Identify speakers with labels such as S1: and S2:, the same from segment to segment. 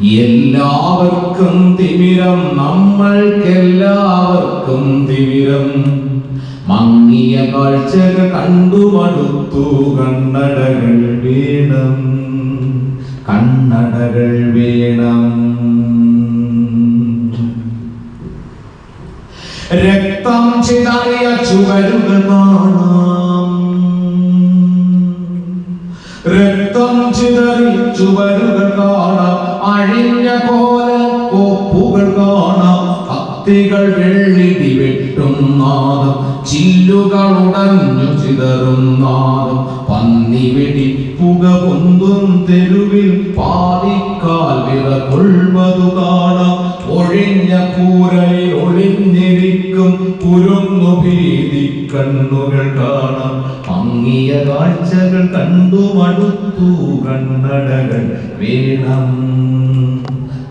S1: എല്ലാവർക്കും തിമിരം നമ്മൾക്കെല്ലാവർക്കും തിമിരം. മങ്ങിയ കാഴ്ചകൾ കണ്ടു മടുത്തു കണ്ണടകൾ വേണം. കണ്ണടകൾ വേണം. രക്തം ചിതറിയ ചുവരുകൾ കാണാം. രക്തം ചിതറി ചുവരുകൾ കാണാം. അഴിഞ്ഞ കോല കോപ്പുകൾ കാണാം. കത്തികൾ വെള്ളിടി വെട്ടും നാദം. ചില്ലുകൾ ഉടഞ്ഞു ചിതറും നാദം. പന്നി വെടി പുക പൊന്തും തെരുവിൽ പാതിക്കാൽ വിറ കൊള്ളുവതു കാണാം. ഒഴിഞ്ഞ കൂരയിൽ ഒളിഞ്ഞിരിക്കും കുരുന്നു ഭീതി കണ്ണുകൾ കാണാം. മങ്ങിയ കാഴ്ചകൾ കണ്ടു മടുത്തു കണ്ണടകൾ വേണം.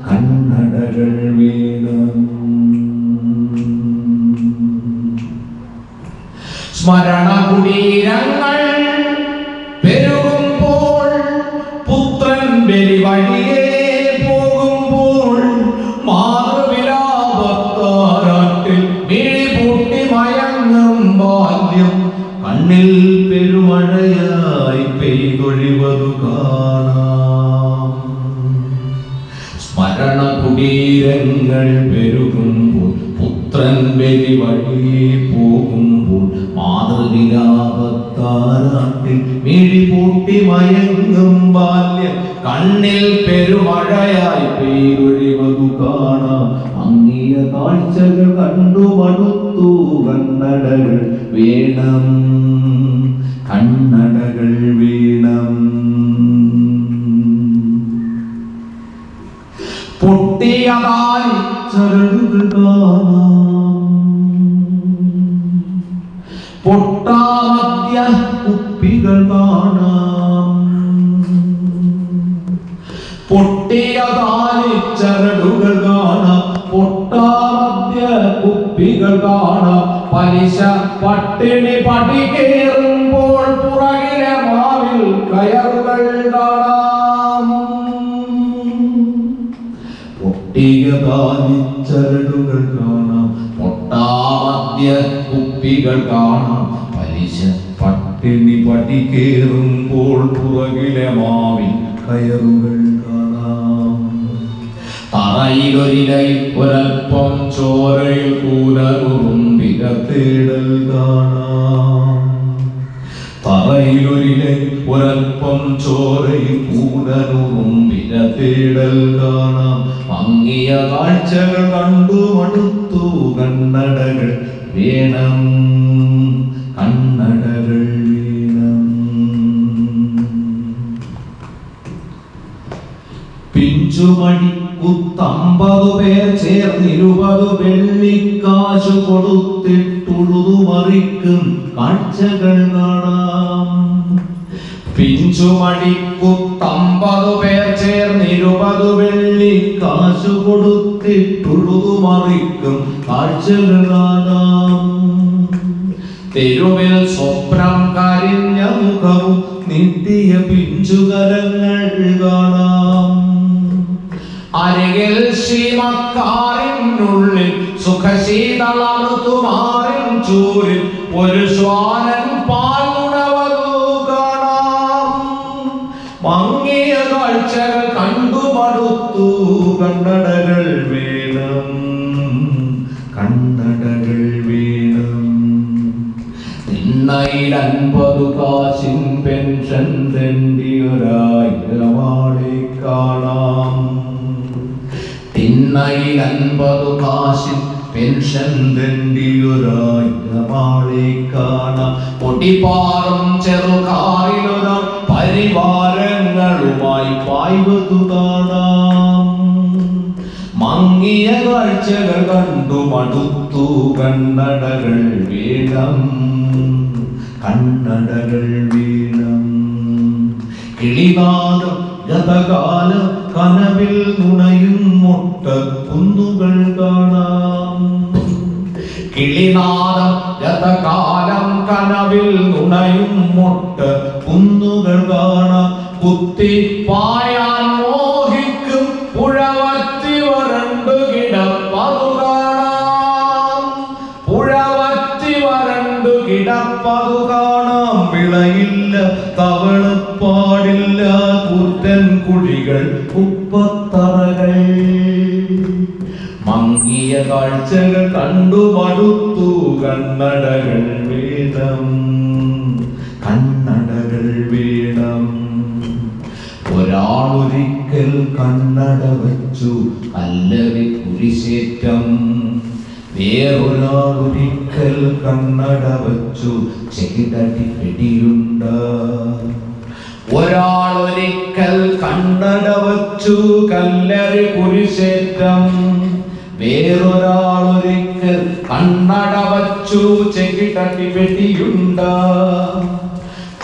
S1: കണ്ണടകൾ വേണം. സ്മരണ കുടീരങ്ങൾ പെരുകുമ്പോൾ പുത്രൻ ബലി പോകുമ്പോൾ മാറുവിലാപത്താരാട്ടിൽ മയങ്ങും ബാല്യം. കണ്ണിൽ പെരുമഴയായി പെയ്തൊഴിവതു കാണാം. സ്മരണ കുടീരങ്ങൾ പെരുകുമ്പോൾ പുത്രൻ ബലി വഴി പോകുമ്പോൾ മാതൃവിലാപത്താരാട്ടിൽ മിഴി പൂട്ടി മയങ്ങും ബാല്യം കണ്ണിൽ പെരുമഴയായി പെയ്തൊഴിവതു കാണാം. അങ്ങിയ കാഴ്ചകൾ കണ്ടു മടുത്തു കണ്ണടകൾ വേണം പൊട്ടിയതായി ചരടുകൾ പൊട്ടാമദ്യ കുപ്പികൾ കാണാം. പൊട്ടിയതായി ചരടുകൾ കാണാം. പൊട്ടാമദ്യ കുപ്പികൾ കാണാം. പലിശ പട്ടിണി പടി കേറുമ്പോൾ പുറകിലെ മാവിൽ കയറുകൾ കാണാം. പൊട്ടിയ ചരടുകൾ കാണാം. പൊട്ടാമദ്യ കുപ്പികൾ കാണാം. പലിശ പട്ടിണി പടി കേറുമ്പോൾ പുറകിലെ മാവിൽ കയറുകൾ തറയിലൊരിലയിൽ ഒരൽപ്പം ചോരയിൽ കൂലറുറുമ്പിക തേടൽ കാണാം. തറയിലൊരിലയിൽ ഒരൽപ്പം ചോരയിൽ കൂടനുറും വിരതേടൽ കാണാം. മങ്ങിയ കാഴ്ചകൾ കണ്ടു മടുത്തു കണ്ണടകൾ വേണം. കണ്ണടകൾ വേണം. പിഞ്ചുമണി കുത്തമ്പതു പേർ ചേർന്നിരുപതു വെള്ളിക്കാശു കൊടുത്തിട്ടുഴുതു മറിക്കും കാഴ്ചകൾ കാണാം. പിഞ്ചുമണി തമ്പതു പേർ ചേർന്നിരുപതു വെള്ളിക്കാശു കൊടുത്തിട്ടുള്ളതു മറിക്കും കാഴ്ചകളാണ് കാണാം തെരുവിൽ സ്വപ്നം കരിഞ്ഞ മുഖവും നിത്യ പിഞ്ചുകരങ്ങൾ കാണാം. അരികിൽ ശ്രീമക്കാറിനുള്ളിൽ സുഖശീതളമൃതുമാറിൻ ചൂരിൽ ഒരു ശ്വാനൻ കണ്ണടകൾ വേണം. കണ്ണടകൾ വേണം. അൻപതു കാശിൻ പെൻഷൻ തെണ്ടിയൊരായിരമാളെ കാണാം അൻപതു കാശിൻ പെൻഷൻ തെണ്ടിയൊരായിരമാളെ കാണാം പൊട്ടിപ്പാറും ചെറുകാറിലൊരാൾ പരിവാരങ്ങളുമായി പായ്വതു മങ്ങിയ കാഴ്ചകൾ കണ്ടു മടുത്തു കണ്ണടകൾ വീണം കണ്ണടകൾ വീണം കിളിനാദം ഗതകാല കനവിൽ നുണയും മുട്ട കുന്നുകൾ കാണാം. കിളിനാദം ഗതകാലം കനവിൽ നുണയും മുട്ട കുന്നുകൾ കാണാം. കുത്തി പായാൻ കുഴികൾ കുപ്പത്തറകൾ. മങ്ങിയ കാഴ്ചകൾ കണ്ടു മടുത്തു കണ്ണടകൾ വേദം കണ്ണടകൾ വേണം ഒരാളൊരിക്കൽ കണ്ണട വച്ചു അല്ലറി കുരിശേറ്റം. വേറൊരാളൊരിക്കൽ കണ്ണട വച്ചു ചെകിടടി വെടിയുണ്ട ഒരാളൊരിക്കൽ കണ്ണട വച്ചു കല്ലറി കുരിശേറ്റം. വേറൊരാളൊരിക്കൽ കണ്ണട വച്ചു ചെകിടടി വെടിയുണ്ട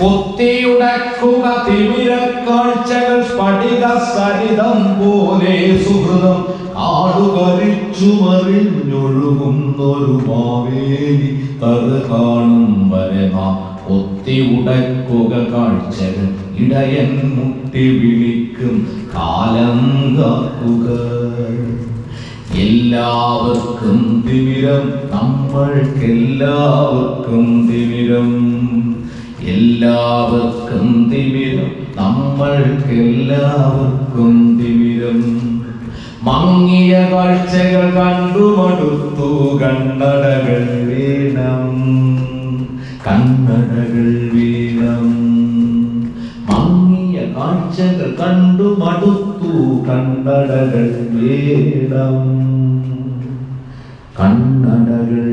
S1: കുത്തിയുടക്കുക തിമിരക്കാഴ്ചകൾ സ്ഫടിക സരിതം പോലെ സുഹൃതം ആടുകരിച്ചു മറിഞ്ഞൊഴുകുന്നൊരു മാവേലി തറ കാണും വരെ നാം കൊത്തിയുടക്കുക കാഴ്ചകൾ ഇടയൻ മുട്ടി വിളിക്കും കാലം കാക്കുക എല്ലാവർക്കും തിമിരം നമ്മൾക്കെല്ലാവർക്കും തിമിരം. എല്ലാവർക്കും തിമിരം നമ്മൾക്കെല്ലാവർക്കും തിമിരം. മങ്ങിയ കാഴ്ചകൾ കണ്ടു മടുത്തു കണ്ണടകൾ വീണം. കണ്ണടകൾ വീണം. കണ്ടു മടുത്തു കണ്ണടകൾ വേടം കണ്ണടകൾ